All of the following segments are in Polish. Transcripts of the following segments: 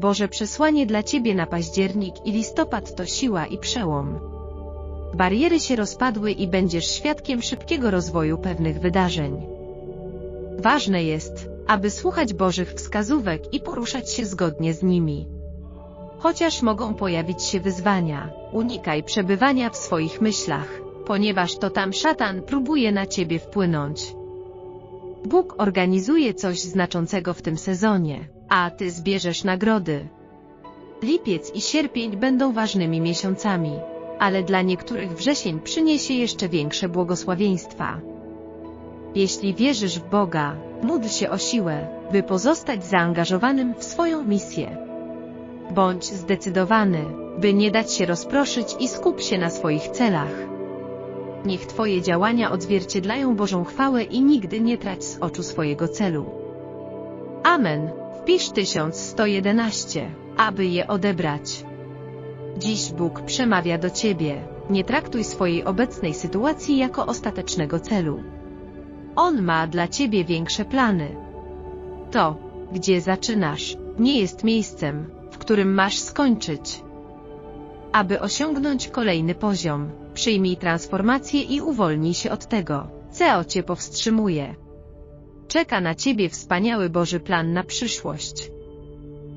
Boże przesłanie dla Ciebie na październik i listopad to siła i przełom. Bariery się rozpadły i będziesz świadkiem szybkiego rozwoju pewnych wydarzeń. Ważne jest, aby słuchać Bożych wskazówek i poruszać się zgodnie z nimi. Chociaż mogą pojawić się wyzwania, unikaj przebywania w swoich myślach, ponieważ to tam szatan próbuje na ciebie wpłynąć. Bóg organizuje coś znaczącego w tym sezonie, a ty zbierzesz nagrody. Lipiec i sierpień będą ważnymi miesiącami, ale dla niektórych wrzesień przyniesie jeszcze większe błogosławieństwa. Jeśli wierzysz w Boga, módl się o siłę, by pozostać zaangażowanym w swoją misję. Bądź zdecydowany, by nie dać się rozproszyć i skup się na swoich celach. Niech Twoje działania odzwierciedlają Bożą chwałę i nigdy nie trać z oczu swojego celu. Amen. Wpisz 1111, aby je odebrać. Dziś Bóg przemawia do Ciebie. Nie traktuj swojej obecnej sytuacji jako ostatecznego celu. On ma dla Ciebie większe plany. To, gdzie zaczynasz, nie jest miejscem, w którym masz skończyć. Aby osiągnąć kolejny poziom, przyjmij transformację i uwolnij się od tego, co Cię powstrzymuje. Czeka na Ciebie wspaniały Boży plan na przyszłość.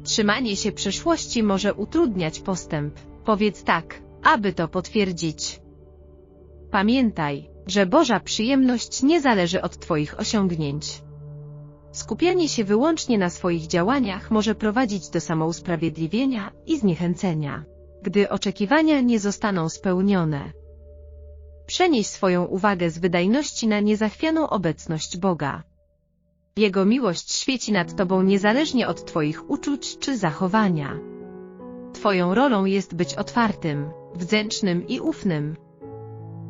Trzymanie się przeszłości może utrudniać postęp. Powiedz tak, aby to potwierdzić. Pamiętaj, że Boża przyjemność nie zależy od Twoich osiągnięć. Skupianie się wyłącznie na swoich działaniach może prowadzić do samousprawiedliwienia i zniechęcenia, gdy oczekiwania nie zostaną spełnione. Przenieś swoją uwagę z wydajności na niezachwianą obecność Boga. Jego miłość świeci nad Tobą niezależnie od Twoich uczuć czy zachowania. Twoją rolą jest być otwartym, wdzięcznym i ufnym.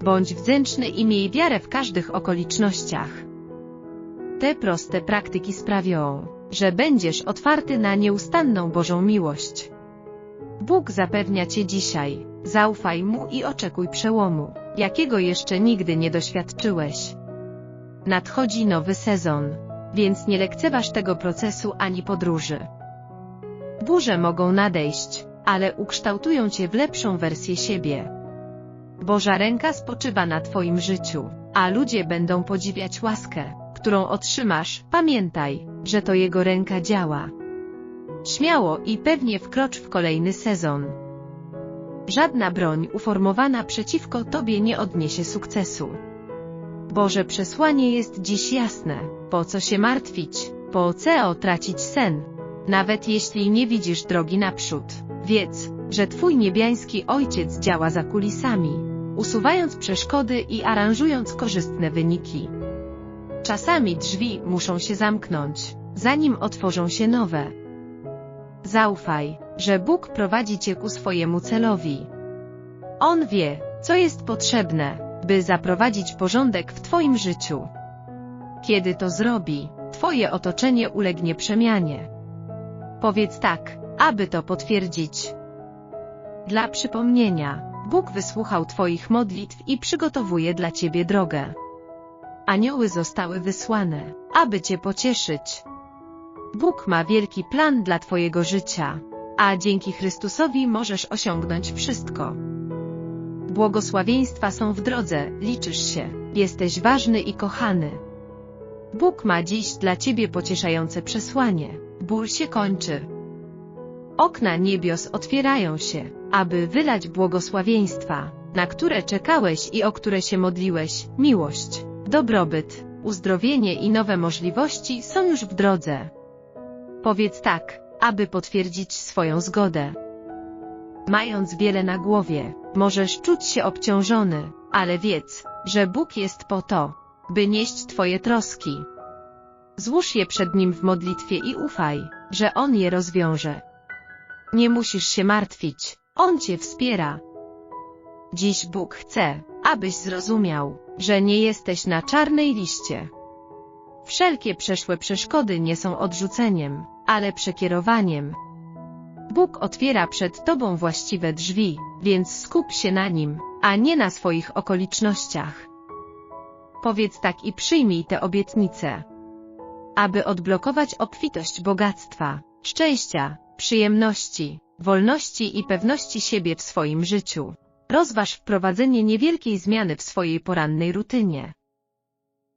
Bądź wdzięczny i miej wiarę w każdych okolicznościach. Te proste praktyki sprawią, że będziesz otwarty na nieustanną Bożą miłość. Bóg zapewnia Cię dzisiaj, zaufaj Mu i oczekuj przełomu, jakiego jeszcze nigdy nie doświadczyłeś. Nadchodzi nowy sezon, więc nie lekceważ tego procesu ani podróży. Burze mogą nadejść, ale ukształtują Cię w lepszą wersję siebie. Boża ręka spoczywa na Twoim życiu, a ludzie będą podziwiać łaskę, którą otrzymasz. Pamiętaj, że to Jego ręka działa. Śmiało i pewnie wkrocz w kolejny sezon. Żadna broń uformowana przeciwko Tobie nie odniesie sukcesu. Boże przesłanie jest dziś jasne, po co się martwić, po co tracić sen. Nawet jeśli nie widzisz drogi naprzód, wiedz, że Twój niebiański Ojciec działa za kulisami, usuwając przeszkody i aranżując korzystne wyniki. Czasami drzwi muszą się zamknąć, zanim otworzą się nowe. Zaufaj, że Bóg prowadzi Cię ku swojemu celowi. On wie, co jest potrzebne, by zaprowadzić porządek w Twoim życiu. Kiedy to zrobi, Twoje otoczenie ulegnie przemianie. Powiedz tak, aby to potwierdzić. Dla przypomnienia, Bóg wysłuchał Twoich modlitw i przygotowuje dla Ciebie drogę. Anioły zostały wysłane, aby Cię pocieszyć. Bóg ma wielki plan dla Twojego życia, a dzięki Chrystusowi możesz osiągnąć wszystko. Błogosławieństwa są w drodze, liczysz się, jesteś ważny i kochany. Bóg ma dziś dla Ciebie pocieszające przesłanie. Ból się kończy. Okna niebios otwierają się, aby wylać błogosławieństwa, na które czekałeś i o które się modliłeś, miłość, dobrobyt, uzdrowienie i nowe możliwości są już w drodze. Powiedz tak, aby potwierdzić swoją zgodę. Mając wiele na głowie, możesz czuć się obciążony, ale wiedz, że Bóg jest po to, by nieść Twoje troski. Złóż je przed Nim w modlitwie i ufaj, że On je rozwiąże. Nie musisz się martwić, On Cię wspiera. Dziś Bóg chce, abyś zrozumiał, że nie jesteś na czarnej liście. Wszelkie przeszłe przeszkody nie są odrzuceniem, ale przekierowaniem. Bóg otwiera przed Tobą właściwe drzwi, więc skup się na Nim, a nie na swoich okolicznościach. Powiedz tak i przyjmij te obietnice. Aby odblokować obfitość bogactwa, szczęścia, przyjemności, wolności i pewności siebie w swoim życiu. Rozważ wprowadzenie niewielkiej zmiany w swojej porannej rutynie.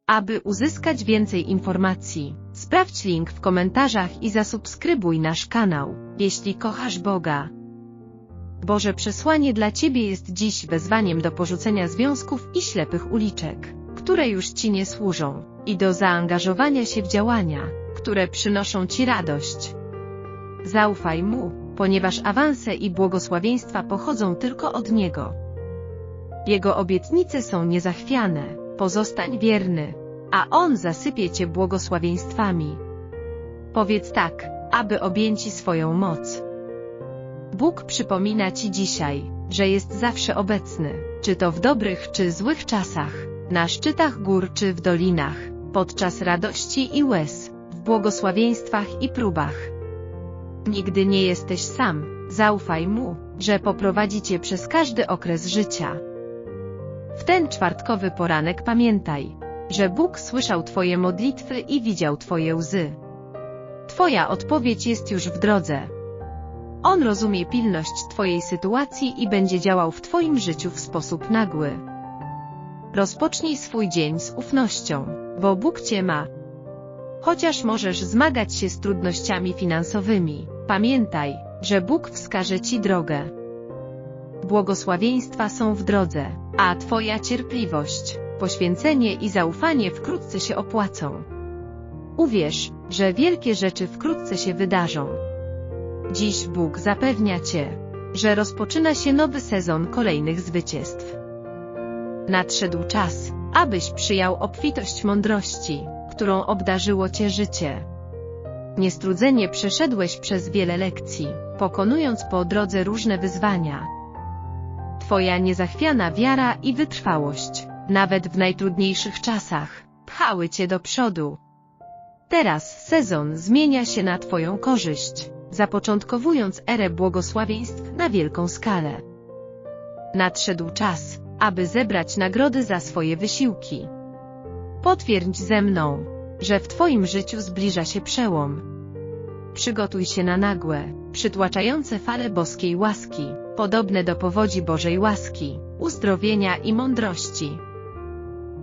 Aby uzyskać więcej informacji, sprawdź link w komentarzach i zasubskrybuj nasz kanał, jeśli kochasz Boga. Boże przesłanie dla Ciebie jest dziś wezwaniem do porzucenia związków i ślepych uliczek, które już Ci nie służą, i do zaangażowania się w działania, które przynoszą Ci radość. Zaufaj Mu, ponieważ awanse i błogosławieństwa pochodzą tylko od Niego. Jego obietnice są niezachwiane, pozostań wierny, a On zasypie Cię błogosławieństwami. Powiedz tak, aby objęci swoją moc. Bóg przypomina Ci dzisiaj, że jest zawsze obecny, czy to w dobrych czy złych czasach, na szczytach gór czy w dolinach, podczas radości i łez, w błogosławieństwach i próbach. Nigdy nie jesteś sam, zaufaj Mu, że poprowadzi Cię przez każdy okres życia. W ten czwartkowy poranek pamiętaj, że Bóg słyszał Twoje modlitwy i widział Twoje łzy. Twoja odpowiedź jest już w drodze. On rozumie pilność Twojej sytuacji i będzie działał w Twoim życiu w sposób nagły. Rozpocznij swój dzień z ufnością, bo Bóg Cię ma. Chociaż możesz zmagać się z trudnościami finansowymi, pamiętaj, że Bóg wskaże Ci drogę. Błogosławieństwa są w drodze, a Twoja cierpliwość, poświęcenie i zaufanie wkrótce się opłacą. Uwierz, że wielkie rzeczy wkrótce się wydarzą. Dziś Bóg zapewnia Cię, że rozpoczyna się nowy sezon kolejnych zwycięstw. Nadszedł czas, abyś przyjął obfitość mądrości, którą obdarzyło Cię życie. Niestrudzenie przeszedłeś przez wiele lekcji, pokonując po drodze różne wyzwania. Twoja niezachwiana wiara i wytrwałość, nawet w najtrudniejszych czasach, pchały Cię do przodu. Teraz sezon zmienia się na Twoją korzyść, zapoczątkowując erę błogosławieństw na wielką skalę. Nadszedł czas, aby zebrać nagrody za swoje wysiłki. Potwierdź ze mną, że w Twoim życiu zbliża się przełom. Przygotuj się na nagłe, przytłaczające fale boskiej łaski, podobne do powodzi Bożej łaski, uzdrowienia i mądrości.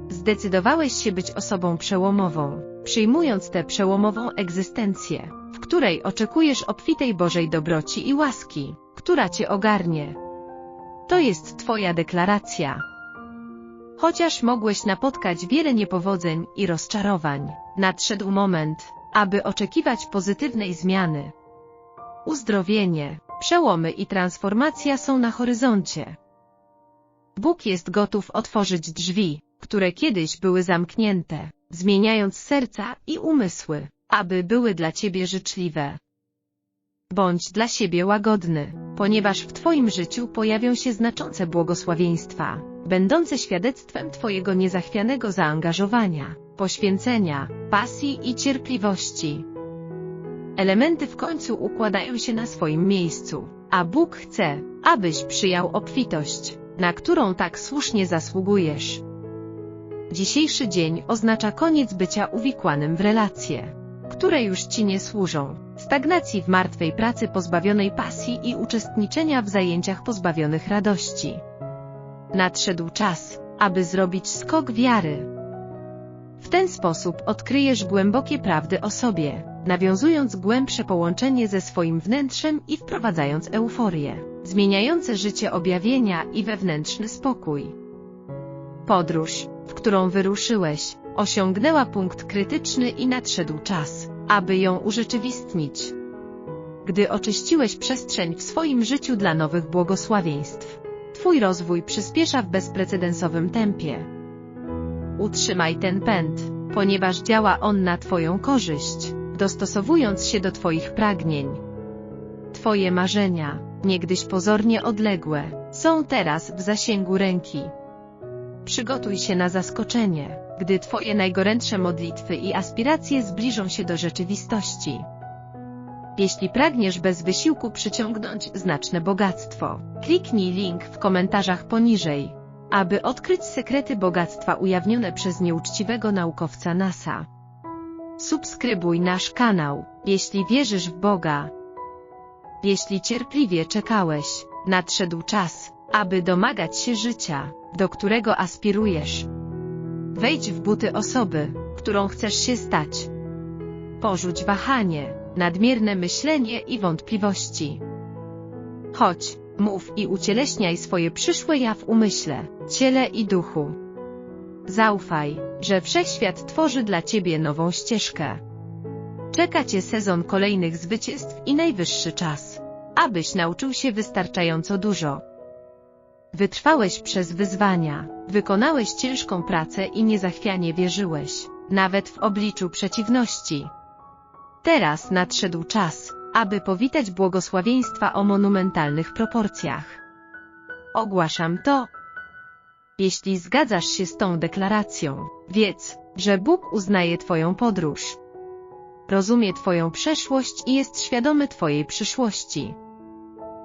Zdecydowałeś się być osobą przełomową, przyjmując tę przełomową egzystencję, w której oczekujesz obfitej Bożej dobroci i łaski, która Cię ogarnie. To jest Twoja deklaracja. Chociaż mogłeś napotkać wiele niepowodzeń i rozczarowań, nadszedł moment, aby oczekiwać pozytywnej zmiany. Uzdrowienie, przełomy i transformacja są na horyzoncie. Bóg jest gotów otworzyć drzwi, które kiedyś były zamknięte, zmieniając serca i umysły, aby były dla Ciebie życzliwe. Bądź dla siebie łagodny, ponieważ w Twoim życiu pojawią się znaczące błogosławieństwa, będące świadectwem Twojego niezachwianego zaangażowania, poświęcenia, pasji i cierpliwości. Elementy w końcu układają się na swoim miejscu, a Bóg chce, abyś przyjął obfitość, na którą tak słusznie zasługujesz. Dzisiejszy dzień oznacza koniec bycia uwikłanym w relacje, które już Ci nie służą, stagnacji w martwej pracy pozbawionej pasji i uczestniczenia w zajęciach pozbawionych radości. Nadszedł czas, aby zrobić skok wiary. W ten sposób odkryjesz głębokie prawdy o sobie, nawiązując głębsze połączenie ze swoim wnętrzem i wprowadzając euforię, zmieniające życie objawienia i wewnętrzny spokój. Podróż, w którą wyruszyłeś, osiągnęła punkt krytyczny i nadszedł czas, aby ją urzeczywistnić. Gdy oczyściłeś przestrzeń w swoim życiu dla nowych błogosławieństw, Twój rozwój przyspiesza w bezprecedensowym tempie. Utrzymaj ten pęd, ponieważ działa on na Twoją korzyść, dostosowując się do Twoich pragnień. Twoje marzenia, niegdyś pozornie odległe, są teraz w zasięgu ręki. Przygotuj się na zaskoczenie, gdy Twoje najgorętsze modlitwy i aspiracje zbliżą się do rzeczywistości. Jeśli pragniesz bez wysiłku przyciągnąć znaczne bogactwo, kliknij link w komentarzach poniżej, aby odkryć sekrety bogactwa ujawnione przez nieuczciwego naukowca NASA. Subskrybuj nasz kanał, jeśli wierzysz w Boga. Jeśli cierpliwie czekałeś, nadszedł czas, aby domagać się życia, do którego aspirujesz. Wejdź w buty osoby, którą chcesz się stać. Porzuć wahanie, nadmierne myślenie i wątpliwości. Chodź, mów i ucieleśniaj swoje przyszłe ja w umyśle, ciele i duchu. Zaufaj, że wszechświat tworzy dla ciebie nową ścieżkę. Czeka cię sezon kolejnych zwycięstw i najwyższy czas, abyś nauczył się wystarczająco dużo. Wytrwałeś przez wyzwania, wykonałeś ciężką pracę i niezachwianie wierzyłeś, nawet w obliczu przeciwności. Teraz nadszedł czas, aby powitać błogosławieństwa o monumentalnych proporcjach. Ogłaszam to. Jeśli zgadzasz się z tą deklaracją, wiedz, że Bóg uznaje Twoją podróż. Rozumie Twoją przeszłość i jest świadomy Twojej przyszłości.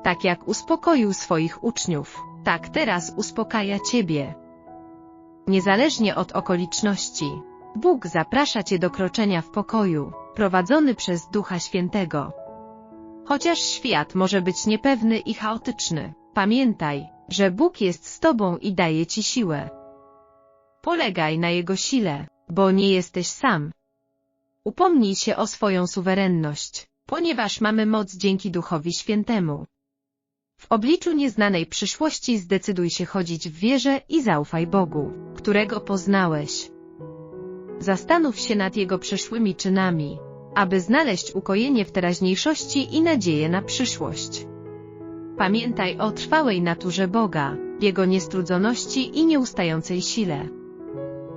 Tak jak uspokoił swoich uczniów, tak teraz uspokaja Ciebie. Niezależnie od okoliczności, Bóg zaprasza Cię do kroczenia w pokoju, prowadzony przez Ducha Świętego. Chociaż świat może być niepewny i chaotyczny, pamiętaj, że Bóg jest z Tobą i daje Ci siłę. Polegaj na Jego sile, bo nie jesteś sam. Upomnij się o swoją suwerenność, ponieważ mamy moc dzięki Duchowi Świętemu. W obliczu nieznanej przyszłości zdecyduj się chodzić w wierze i zaufaj Bogu, którego poznałeś. Zastanów się nad Jego przeszłymi czynami, aby znaleźć ukojenie w teraźniejszości i nadzieję na przyszłość. Pamiętaj o trwałej naturze Boga, Jego niestrudzoności i nieustającej sile.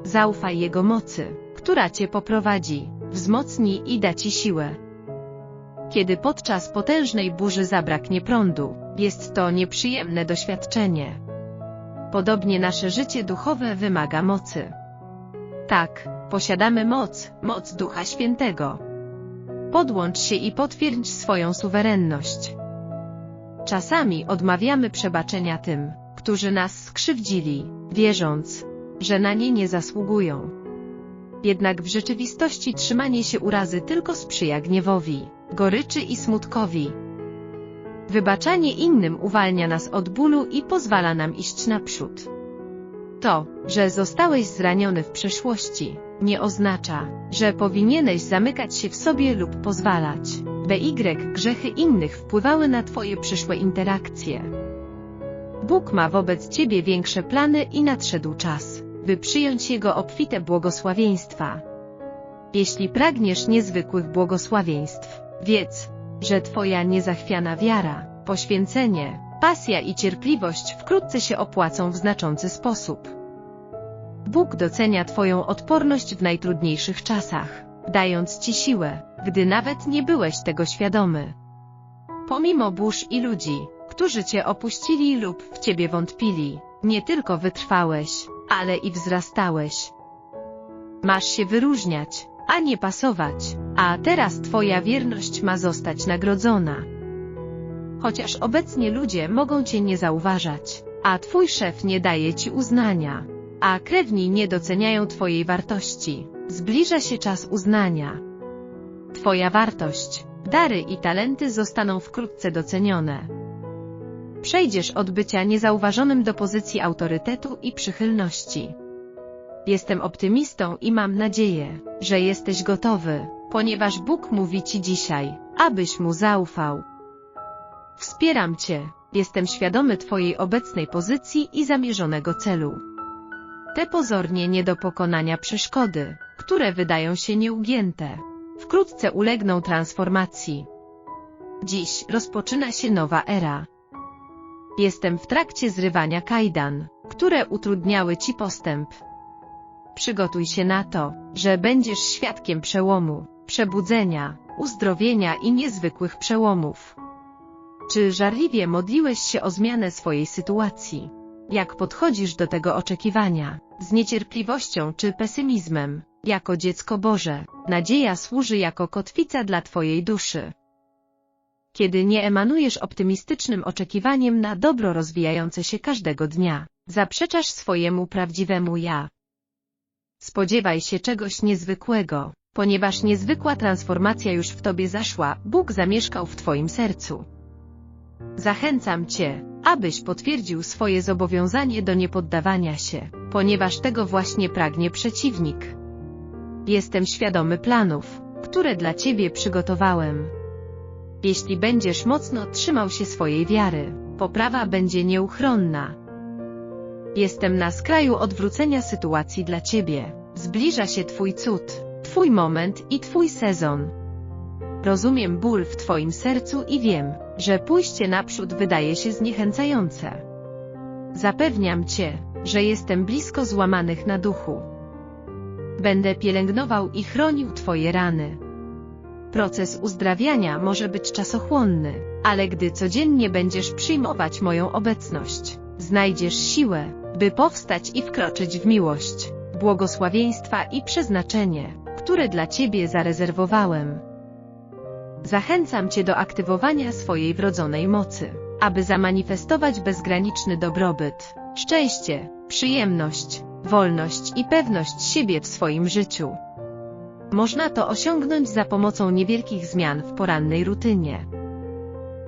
Zaufaj Jego mocy, która Cię poprowadzi, wzmocni i da Ci siłę. Kiedy podczas potężnej burzy zabraknie prądu, jest to nieprzyjemne doświadczenie. Podobnie nasze życie duchowe wymaga mocy. Tak, posiadamy moc, moc Ducha Świętego. Podłącz się i potwierdź swoją suwerenność. Czasami odmawiamy przebaczenia tym, którzy nas skrzywdzili, wierząc, że na nie nie zasługują. Jednak w rzeczywistości trzymanie się urazy tylko sprzyja gniewowi, goryczy i smutkowi. Wybaczanie innym uwalnia nas od bólu i pozwala nam iść naprzód. To, że zostałeś zraniony w przeszłości, nie oznacza, że powinieneś zamykać się w sobie lub pozwalać, by y grzechy innych wpływały na Twoje przyszłe interakcje. Bóg ma wobec Ciebie większe plany i nadszedł czas, by przyjąć Jego obfite błogosławieństwa. Jeśli pragniesz niezwykłych błogosławieństw, wiedz, że Twoja niezachwiana wiara, poświęcenie, pasja i cierpliwość wkrótce się opłacą w znaczący sposób. Bóg docenia Twoją odporność w najtrudniejszych czasach, dając Ci siłę, gdy nawet nie byłeś tego świadomy. Pomimo burz i ludzi, którzy Cię opuścili lub w Ciebie wątpili, nie tylko wytrwałeś, ale i wzrastałeś. Masz się wyróżniać, a nie pasować, a teraz Twoja wierność ma zostać nagrodzona. Chociaż obecnie ludzie mogą Cię nie zauważać, a Twój szef nie daje Ci uznania, a krewni nie doceniają Twojej wartości, zbliża się czas uznania. Twoja wartość, dary i talenty zostaną wkrótce docenione. Przejdziesz od bycia niezauważonym do pozycji autorytetu i przychylności. Jestem optymistą i mam nadzieję, że jesteś gotowy, ponieważ Bóg mówi Ci dzisiaj, abyś Mu zaufał. Wspieram Cię, jestem świadomy Twojej obecnej pozycji i zamierzonego celu. Te pozornie nie do pokonania przeszkody, które wydają się nieugięte, wkrótce ulegną transformacji. Dziś rozpoczyna się nowa era. Jestem w trakcie zrywania kajdan, które utrudniały Ci postęp. Przygotuj się na to, że będziesz świadkiem przełomu, przebudzenia, uzdrowienia i niezwykłych przełomów. Czy żarliwie modliłeś się o zmianę swojej sytuacji? Jak podchodzisz do tego oczekiwania? Z niecierpliwością czy pesymizmem? Jako dziecko Boże, nadzieja służy jako kotwica dla Twojej duszy. Kiedy nie emanujesz optymistycznym oczekiwaniem na dobro rozwijające się każdego dnia, zaprzeczasz swojemu prawdziwemu ja. Spodziewaj się czegoś niezwykłego, ponieważ niezwykła transformacja już w Tobie zaszła, Bóg zamieszkał w Twoim sercu. Zachęcam Cię, abyś potwierdził swoje zobowiązanie do niepoddawania się, ponieważ tego właśnie pragnie przeciwnik. Jestem świadomy planów, które dla Ciebie przygotowałem. Jeśli będziesz mocno trzymał się swojej wiary, poprawa będzie nieuchronna. Jestem na skraju odwrócenia sytuacji dla Ciebie. Zbliża się Twój cud, Twój moment i Twój sezon. Rozumiem ból w Twoim sercu i wiem, że pójście naprzód wydaje się zniechęcające. Zapewniam Cię, że jestem blisko złamanych na duchu. Będę pielęgnował i chronił Twoje rany. Proces uzdrawiania może być czasochłonny, ale gdy codziennie będziesz przyjmować moją obecność, znajdziesz siłę, by powstać i wkroczyć w miłość, błogosławieństwa i przeznaczenie, które dla Ciebie zarezerwowałem. Zachęcam Cię do aktywowania swojej wrodzonej mocy, aby zamanifestować bezgraniczny dobrobyt, szczęście, przyjemność, wolność i pewność siebie w swoim życiu. Można to osiągnąć za pomocą niewielkich zmian w porannej rutynie.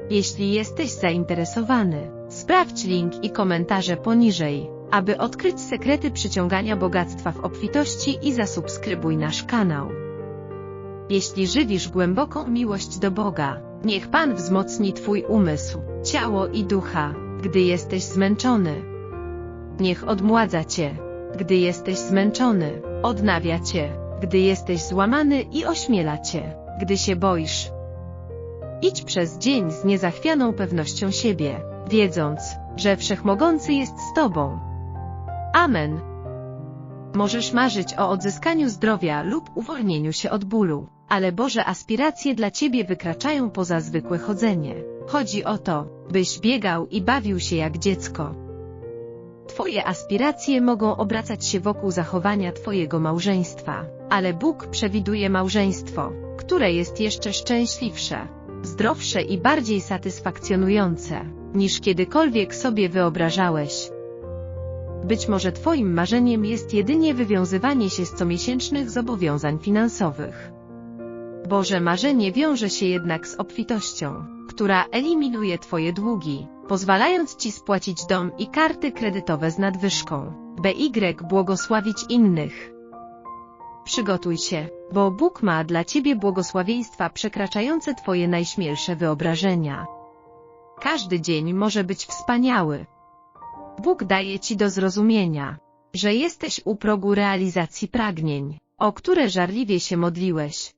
Jeśli jesteś zainteresowany, sprawdź link i komentarze poniżej, aby odkryć sekrety przyciągania bogactwa w obfitości i zasubskrybuj nasz kanał. Jeśli żywisz głęboką miłość do Boga, niech Pan wzmocni Twój umysł, ciało i ducha, gdy jesteś zmęczony. Niech odmładza Cię, gdy jesteś zmęczony, odnawia Cię, gdy jesteś złamany i ośmiela Cię, gdy się boisz. Idź przez dzień z niezachwianą pewnością siebie, wiedząc, że Wszechmogący jest z Tobą. Amen. Możesz marzyć o odzyskaniu zdrowia lub uwolnieniu się od bólu, ale Boże aspiracje dla Ciebie wykraczają poza zwykłe chodzenie. Chodzi o to, byś biegał i bawił się jak dziecko. Twoje aspiracje mogą obracać się wokół zachowania Twojego małżeństwa, ale Bóg przewiduje małżeństwo, które jest jeszcze szczęśliwsze, zdrowsze i bardziej satysfakcjonujące, niż kiedykolwiek sobie wyobrażałeś. Być może Twoim marzeniem jest jedynie wywiązywanie się z comiesięcznych zobowiązań finansowych. Boże marzenie wiąże się jednak z obfitością, która eliminuje Twoje długi, pozwalając Ci spłacić dom i karty kredytowe z nadwyżką, by błogosławić innych. Przygotuj się, bo Bóg ma dla Ciebie błogosławieństwa przekraczające Twoje najśmielsze wyobrażenia. Każdy dzień może być wspaniały. Bóg daje Ci do zrozumienia, że jesteś u progu realizacji pragnień, o które żarliwie się modliłeś.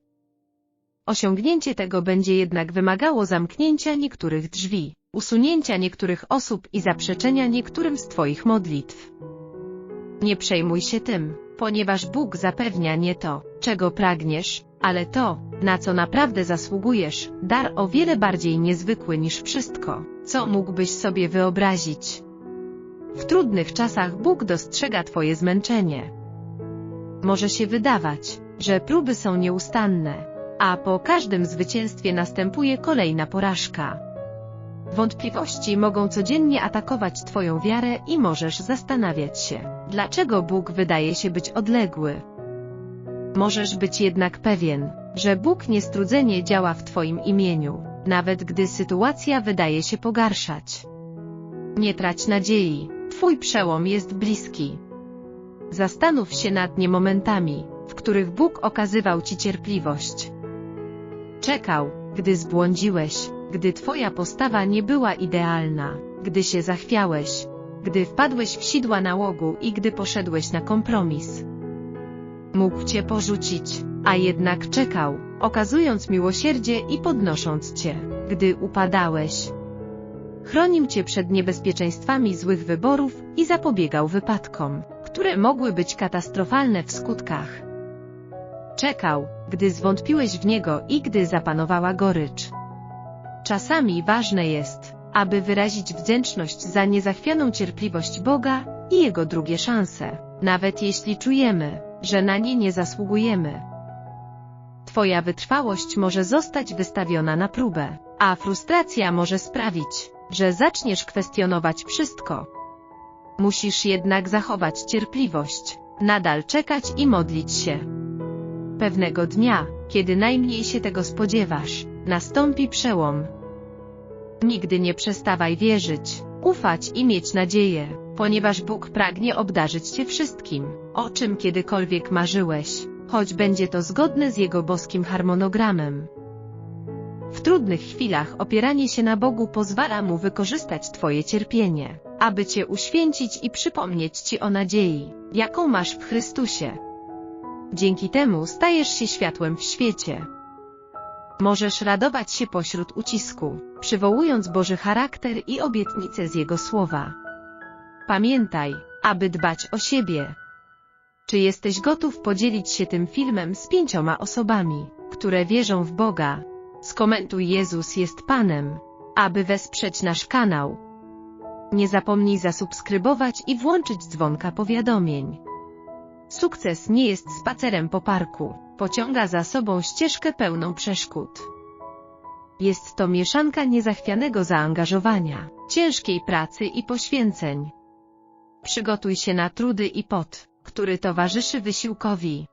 Osiągnięcie tego będzie jednak wymagało zamknięcia niektórych drzwi, usunięcia niektórych osób i zaprzeczenia niektórym z Twoich modlitw. Nie przejmuj się tym, ponieważ Bóg zapewnia nie to, czego pragniesz, ale to, na co naprawdę zasługujesz, dar o wiele bardziej niezwykły niż wszystko, co mógłbyś sobie wyobrazić. W trudnych czasach Bóg dostrzega Twoje zmęczenie. Może się wydawać, że próby są nieustanne, a po każdym zwycięstwie następuje kolejna porażka. Wątpliwości mogą codziennie atakować Twoją wiarę i możesz zastanawiać się, dlaczego Bóg wydaje się być odległy. Możesz być jednak pewien, że Bóg niestrudzenie działa w Twoim imieniu, nawet gdy sytuacja wydaje się pogarszać. Nie trać nadziei, Twój przełom jest bliski. Zastanów się nad nie momentami, w których Bóg okazywał Ci cierpliwość. Czekał, gdy zbłądziłeś, gdy Twoja postawa nie była idealna, gdy się zachwiałeś, gdy wpadłeś w sidła nałogu i gdy poszedłeś na kompromis. Mógł Cię porzucić, a jednak czekał, okazując miłosierdzie i podnosząc Cię, gdy upadałeś. Chronił Cię przed niebezpieczeństwami złych wyborów i zapobiegał wypadkom, które mogły być katastrofalne w skutkach. Czekał, gdy zwątpiłeś w Niego i gdy zapanowała gorycz. Czasami ważne jest, aby wyrazić wdzięczność za niezachwianą cierpliwość Boga i Jego drugie szanse, nawet jeśli czujemy, że na nie nie zasługujemy. Twoja wytrwałość może zostać wystawiona na próbę, a frustracja może sprawić, że zaczniesz kwestionować wszystko. Musisz jednak zachować cierpliwość, nadal czekać i modlić się. Pewnego dnia, kiedy najmniej się tego spodziewasz, nastąpi przełom. Nigdy nie przestawaj wierzyć, ufać i mieć nadzieję, ponieważ Bóg pragnie obdarzyć Cię wszystkim, o czym kiedykolwiek marzyłeś, choć będzie to zgodne z Jego boskim harmonogramem. W trudnych chwilach opieranie się na Bogu pozwala Mu wykorzystać Twoje cierpienie, aby Cię uświęcić i przypomnieć Ci o nadziei, jaką masz w Chrystusie. Dzięki temu stajesz się światłem w świecie. Możesz radować się pośród ucisku, przywołując Boży charakter i obietnice z Jego słowa. Pamiętaj, aby dbać o siebie. Czy jesteś gotów podzielić się tym filmem z pięcioma osobami, które wierzą w Boga? Skomentuj Jezus jest Panem, aby wesprzeć nasz kanał. Nie zapomnij zasubskrybować i włączyć dzwonka powiadomień. Sukces nie jest spacerem po parku, pociąga za sobą ścieżkę pełną przeszkód. Jest to mieszanka niezachwianego zaangażowania, ciężkiej pracy i poświęceń. Przygotuj się na trudy i pot, który towarzyszy wysiłkowi.